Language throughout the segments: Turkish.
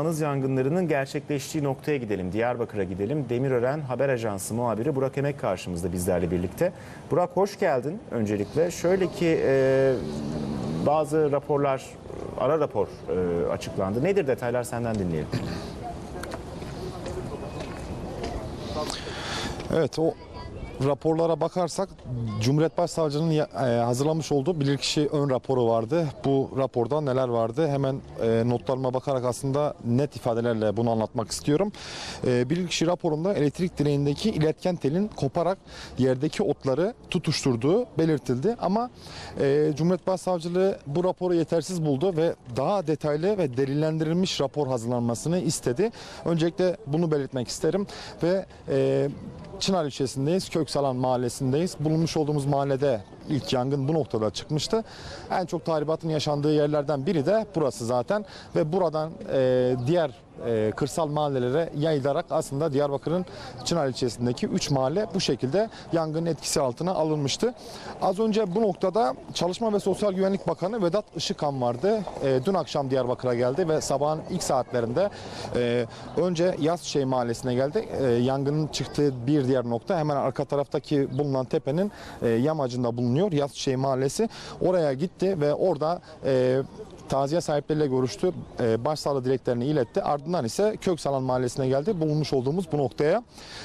Anız yangınlarının gerçekleştiği noktaya gidelim. Diyarbakır'a gidelim. Demirören Haber Ajansı muhabiri Burak Emek karşımızda bizlerle birlikte. Burak hoş geldin öncelikle. Şöyle ki e, bazı raporlar, ara rapor e, açıklandı. Nedir detaylar senden dinleyelim. Evet o raporlara bakarsak Cumhuriyet Başsavcılığı'nın ya- e, hazırlamış olduğu bilirkişi ön raporu vardı. Bu raporda neler vardı? Hemen e, notlarıma bakarak aslında net ifadelerle bunu anlatmak istiyorum. E, bilirkişi raporunda elektrik direğindeki iletken telin koparak yerdeki otları tutuşturduğu belirtildi. Ama Cumhuriyet Başsavcılığı bu raporu yetersiz buldu ve daha detaylı ve delillendirilmiş rapor hazırlanmasını istedi. Öncelikle bunu belirtmek isterim ve Çınar ilçesindeyiz. Köksalan mahallesindeyiz. Bulunmuş olduğumuz mahallede ilk yangın bu noktada çıkmıştı. En çok tahribatın yaşandığı yerlerden biri de burası zaten ve buradan e, diğer e, kırsal mahallelere yayılarak aslında Diyarbakır'ın Çınar ilçesindeki 3 mahalle bu şekilde yangının etkisi altına alınmıştı. Az önce bu noktada Çalışma ve Sosyal Güvenlik Bakanı Vedat Işıkhan vardı. E, dün akşam Diyarbakır'a geldi ve sabahın ilk saatlerinde e, önce Yazşehir Mahallesi'ne geldi. E, yangının çıktığı bir diğer nokta hemen arka taraftaki bulunan tepenin e, yamacında bulunuyor. Yazşehir Mahallesi. Oraya gitti ve orada e, taziye sahipleriyle görüştü. E, başsağlığı dileklerini iletti. Ardından ise Köksalan Mahallesi'ne geldi. Bulunmuş olduğumuz bu noktaya.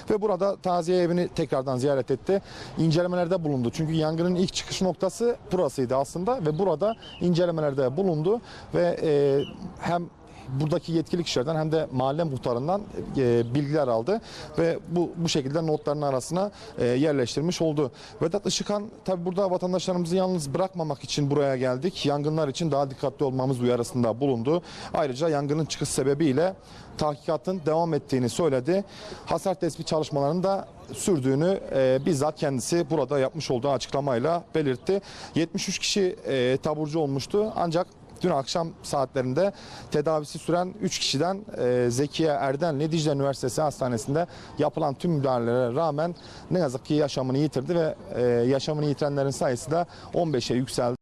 Ve burada taziye evini tekrardan ziyaret etti. İncelemelerde bulundu. Çünkü yangının ilk çıkış noktası burasıydı aslında ve burada incelemelerde bulundu ve e, hem buradaki yetkili kişilerden hem de mahalle muhtarından e, bilgiler aldı ve bu bu şekilde notların arasına e, yerleştirmiş oldu. Vedat Işıkhan tabi burada vatandaşlarımızı yalnız bırakmamak için buraya geldik. Yangınlar için daha dikkatli olmamız uyarısında bulundu. Ayrıca yangının çıkış sebebiyle tahkikatın devam ettiğini söyledi. Hasar tespit çalışmalarının da sürdüğünü e, bizzat kendisi burada yapmış olduğu açıklamayla belirtti. 73 kişi e, taburcu olmuştu ancak Dün akşam saatlerinde tedavisi süren 3 kişiden e, Zekiye Erdenli Dicle Üniversitesi Hastanesi'nde yapılan tüm müdahalelere rağmen ne yazık ki yaşamını yitirdi ve e, yaşamını yitirenlerin sayısı da 15'e yükseldi.